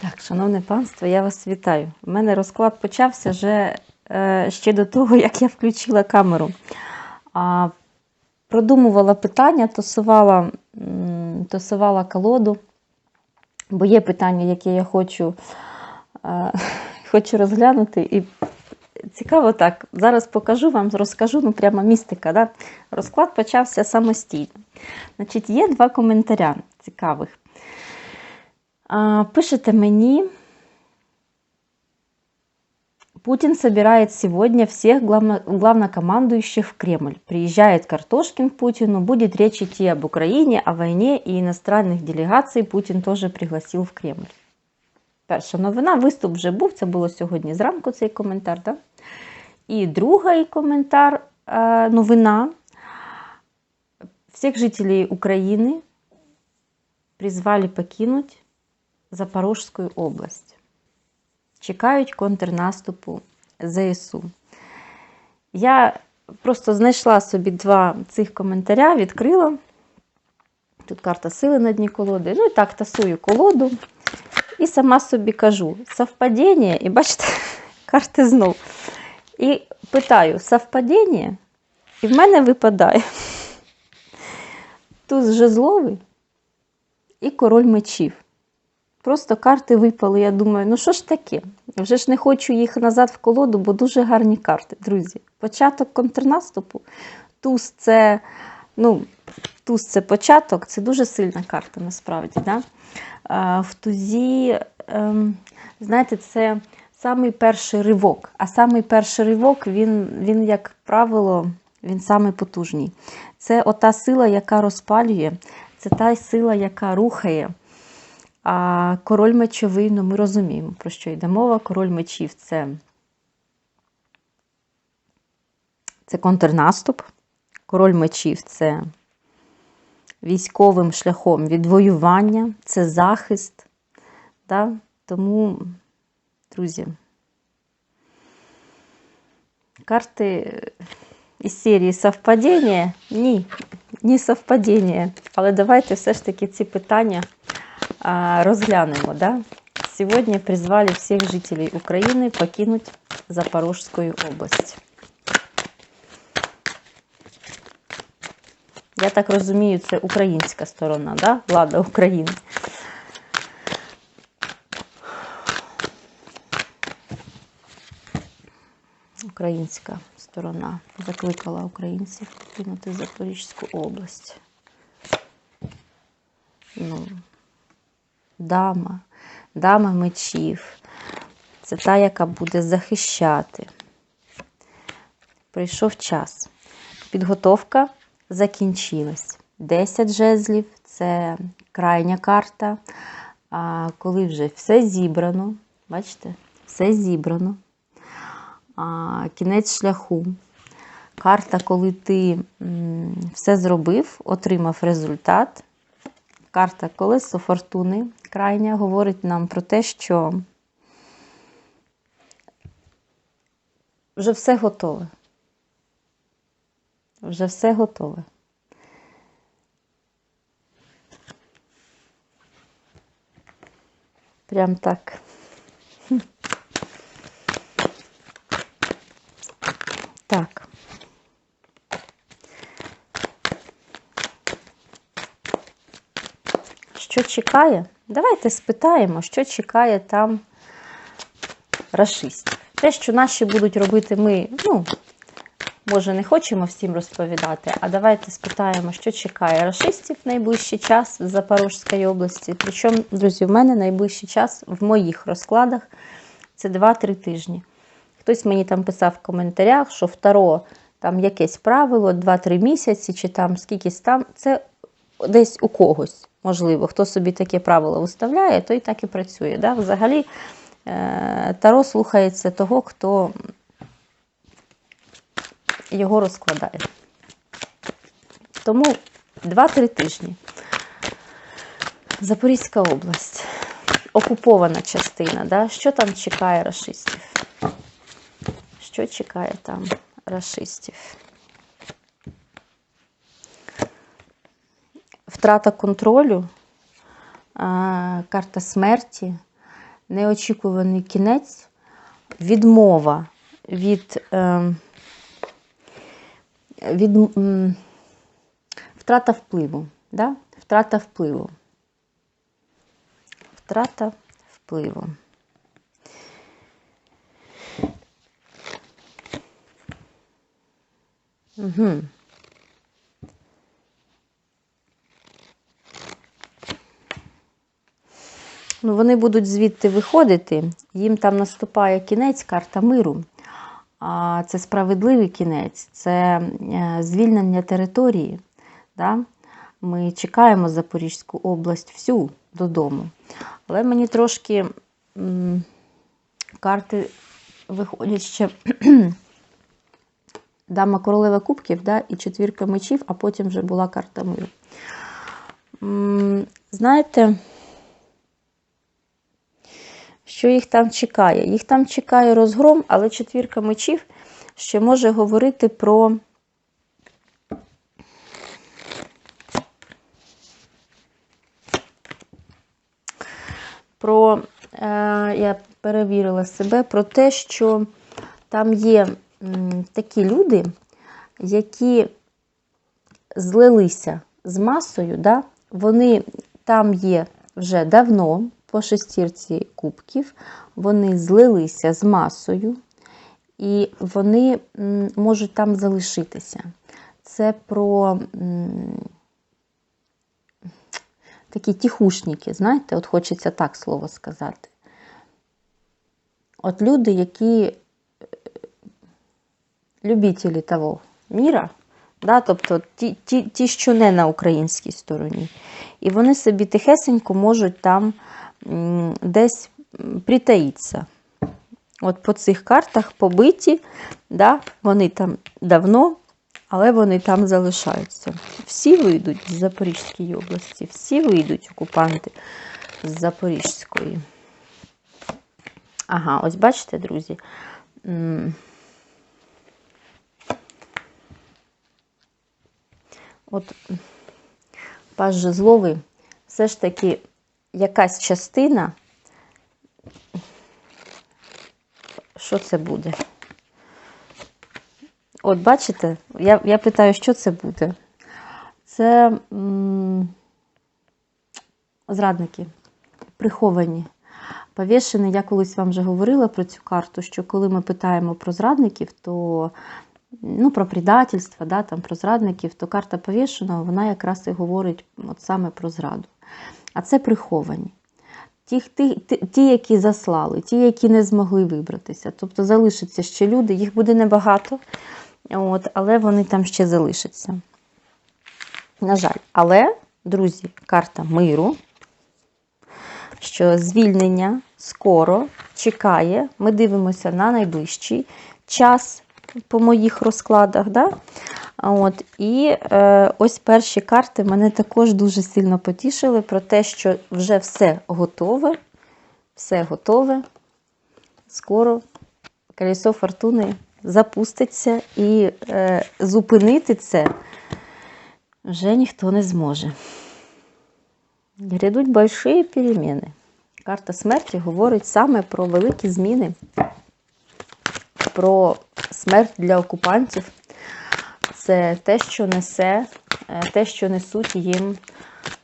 Так, шановне панство, я вас вітаю. У мене розклад почався вже е, ще до того, як я включила камеру. А, продумувала питання, тасувала, м, тасувала колоду, бо є питання, які я хочу, е, хочу розглянути. І цікаво так, зараз покажу вам, розкажу, ну прямо містика. Да? Розклад почався самостійно. Значить, є два коментаря цікавих. А, Пишете мені, Путин собирает сегодня всех главно- главнокомандующих в Кремль. Приезжает Картошкин к Путину, будет речь идти об Украине, о войне и иностранных делегаций Путин тоже пригласил в Кремль. Перша новина, виступ вже був, це було сьогодні зранку цей коментар. Да? І другий коментар, е, новина. Всех жителей Украины призвали покинуть Запорожську область. Чекають контрнаступу ЗСУ. Я просто знайшла собі два цих коментаря, відкрила. Тут карта сили на дні колоди. Ну і так тасую колоду. І сама собі кажу: совпадіння, і бачите, карти знов. І питаю: совпадіння? І в мене випадає туз жезловий і король мечів. Просто карти випали. Я думаю, ну що ж таке? Вже ж не хочу їх назад в колоду, бо дуже гарні карти, друзі. Початок контрнаступу. Туз це, ну, туз це початок, це дуже сильна карта насправді. Да? А, в тузі, ем, знаєте, це самий перший ривок. А самий перший ривок, він, він як правило, він самий потужний. Це ота сила, яка розпалює, це та сила, яка рухає. А король мечовий, ну ми розуміємо, про що йде мова. Король мечів це, це контрнаступ. Король мечів це військовим шляхом відвоювання, це захист. Да? Тому, друзі, карти із серії совпадіння? Ні, не совпадіння. Але давайте все ж таки ці питання розглянемо. Да? Сьогодні призвали всіх жителей України покинути Запорожську область. Я так розумію, це українська сторона, да? влада України. Українська сторона закликала українців покинути Запорізьку область. Ну, дама, дама мечів. Це та, яка буде захищати. Прийшов час. Підготовка закінчилась. 10 жезлів це крайня карта. А коли вже все зібрано, бачите, все зібрано. А, кінець шляху. Карта, коли ти все зробив, отримав результат. Карта колесо фортуни крайня говорить нам про те, що вже все готове. Вже все готове. Прям так. Так. Що чекає? Давайте спитаємо, що чекає там рашистів. Те, що наші будуть робити ми, ну, може, не хочемо всім розповідати, а давайте спитаємо, що чекає рашистів в найближчий час в Запорізькій області. Причому, друзі, в мене найближчий час в моїх розкладах це 2-3 тижні. Хтось мені там писав в коментарях, що второ там якесь правило, 2-3 місяці, чи там скількись там. Це десь у когось, можливо, хто собі таке правило виставляє, той так і працює. Да? Взагалі, е, Таро слухається того, хто його розкладає. Тому 2-3 тижні. Запорізька область. Окупована частина. Да? Що там чекає рашистів? Що чекає там рашистів? Втрата контролю, карта смерті, неочікуваний кінець, відмова від, е, від втрата впливу. Да? Втрата впливу. Втрата впливу. Угу. Вони будуть звідти виходити, їм там наступає кінець, карта миру. Це справедливий кінець, це е, звільнення території. Да? Ми чекаємо Запорізьку область всю додому. Але мені трошки м, карти виходять ще дама королева кубків да, і четвірка мечів, а потім вже була карта миру. М, Знаєте, що їх там чекає? Їх там чекає розгром, але четвірка мечів ще може говорити про. Про, е, я перевірила себе, про те, що там є м, такі люди, які злилися з масою, да? вони там є вже давно, по шестірці кубків, вони злилися з масою, і вони можуть там залишитися. Це про такі тихушники, знаєте, от хочеться так слово сказати. От люди, які е, любителі того міра, да, тобто ті, ті, ті, що не на українській стороні. І вони собі тихесенько можуть там десь м, притаїтися. От по цих картах побиті, да, вони там давно, але вони там залишаються. Всі вийдуть з Запорізької області, всі вийдуть окупанти з Запорізької. Ага, ось бачите, друзі. От паж жезловий, все ж таки якась частина. Що це буде? От бачите, я, я питаю, що це буде? Це м, зрадники, приховані. Повішені, я колись вам вже говорила про цю карту, що коли ми питаємо про зрадників, то ну, про предательство, да, там, про зрадників, то карта повішеного, вона якраз і говорить от саме про зраду. А це приховані. Ті, ті, ті, які заслали, ті, які не змогли вибратися. Тобто залишаться ще люди, їх буде небагато, от, але вони там ще залишаться. На жаль, але, друзі, карта миру, що звільнення скоро чекає. Ми дивимося на найближчий час по моїх розкладах. Да? От, І е, ось перші карти мене також дуже сильно потішили про те, що вже все готове. Все готове. Скоро колесо фортуни запуститься і е, зупинити це вже ніхто не зможе. Грядуть больші переміни. Карта смерті говорить саме про великі зміни, про смерть для окупантів. Це те, що несе, е, те, що несуть їм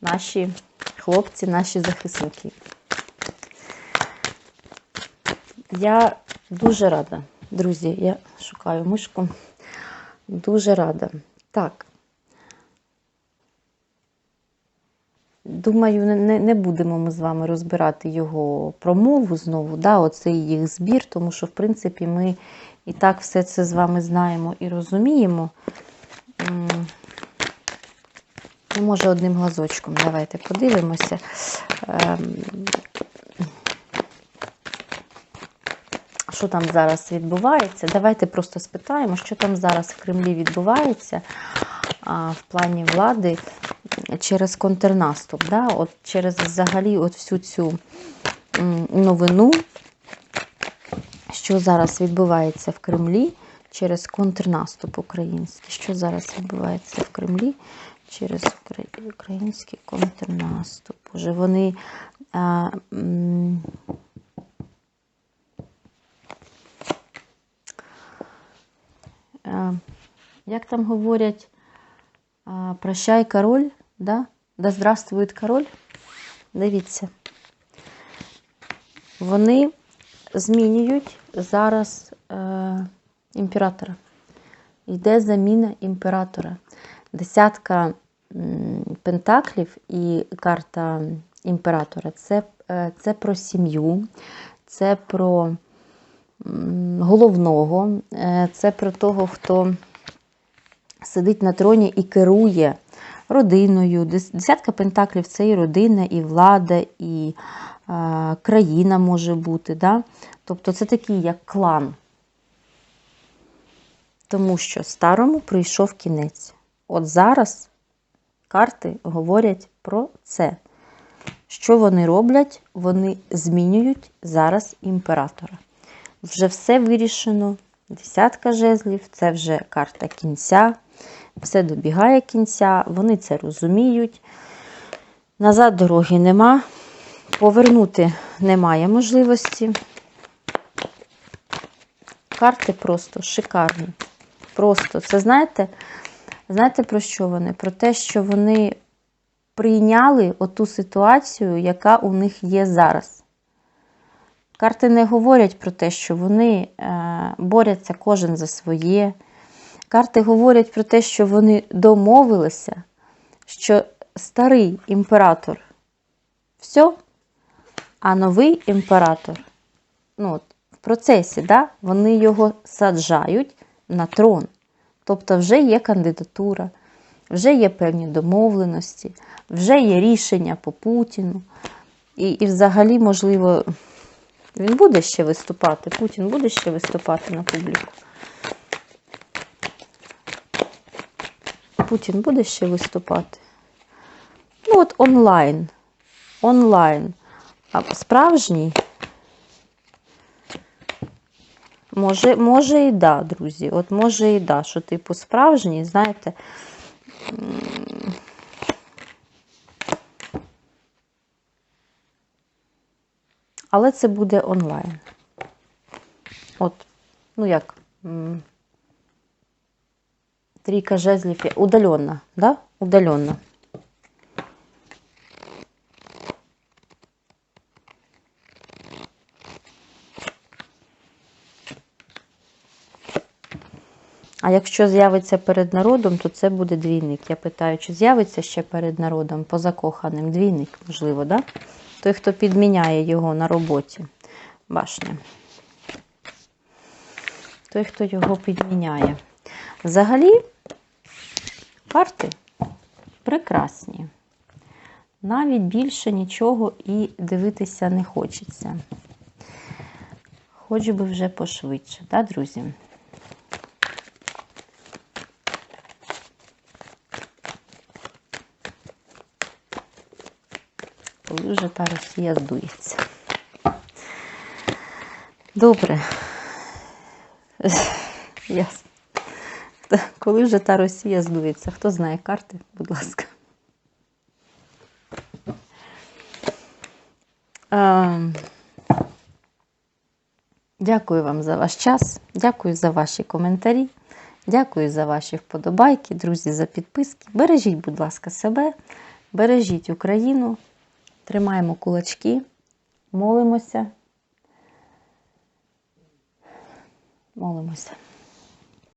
наші хлопці, наші захисники. Я дуже рада, друзі, я шукаю мишку. Дуже рада. Так. Думаю, не, не будемо ми з вами розбирати його промову знову, да, оцей їх збір, тому що, в принципі, ми і так все це з вами знаємо і розуміємо. Ну, може, одним глазочком. Давайте подивимося. Ем, Що там зараз відбувається? Давайте просто спитаємо, що там зараз в Кремлі відбувається в плані влади через контрнаступ, да? от через взагалі от всю цю новину, що зараз відбувається в Кремлі через контрнаступ український. Що зараз відбувається в Кремлі через український контрнаступ? Уже вони. А, Як там говорять, прощай, король да? да здравствует король. Дивіться. Вони змінюють зараз е, імператора. Йде заміна імператора. Десятка пентаклів і карта імператора це, е, це про сім'ю, це про головного, е, це про того, хто сидить на троні і керує родиною. Десятка пентаклів це і родина, і влада, і е, країна може бути. Да? Тобто це такий як клан. Тому що старому прийшов кінець. От зараз карти говорять про це. Що вони роблять? Вони змінюють зараз імператора. Вже все вирішено. Десятка жезлів це вже карта кінця. Все добігає кінця, вони це розуміють. Назад дороги нема. Повернути немає можливості. Карти просто шикарні. Просто це знаєте, знаєте про що вони? Про те, що вони прийняли оту ситуацію, яка у них є зараз. Карти не говорять про те, що вони е, борються кожен за своє. Карти говорять про те, що вони домовилися, що старий імператор все, а новий імператор ну, от, в процесі, да, вони його саджають на трон. Тобто вже є кандидатура, вже є певні домовленості, вже є рішення по Путіну. І, і взагалі, можливо, він буде ще виступати, Путін буде ще виступати на публіку. Путін буде ще виступати. Ну, от онлайн. Онлайн. А справжній. Може, може і да, друзі. От може і да, що типу справжній, знаєте. Але це буде онлайн. От, ну як, трійка жезлів удаленно, да? Удаленно. А якщо з'явиться перед народом, то це буде двійник. Я питаю, чи з'явиться ще перед народом по закоханим двійник, можливо, да? Той, хто підміняє його на роботі. Башня. Той, хто його підміняє. Взагалі, карти прекрасні. Навіть більше нічого і дивитися не хочеться. Хоч би вже пошвидше, так, друзі? Коли вже та Росія здується. Добре. Ясно. Коли вже та Росія здується? Хто знає карти, будь ласка. Дякую вам за ваш час. Дякую за ваші коментарі. Дякую за ваші вподобайки, друзі, за підписки. Бережіть, будь ласка, себе, бережіть Україну, тримаємо кулачки, молимося. Молимося.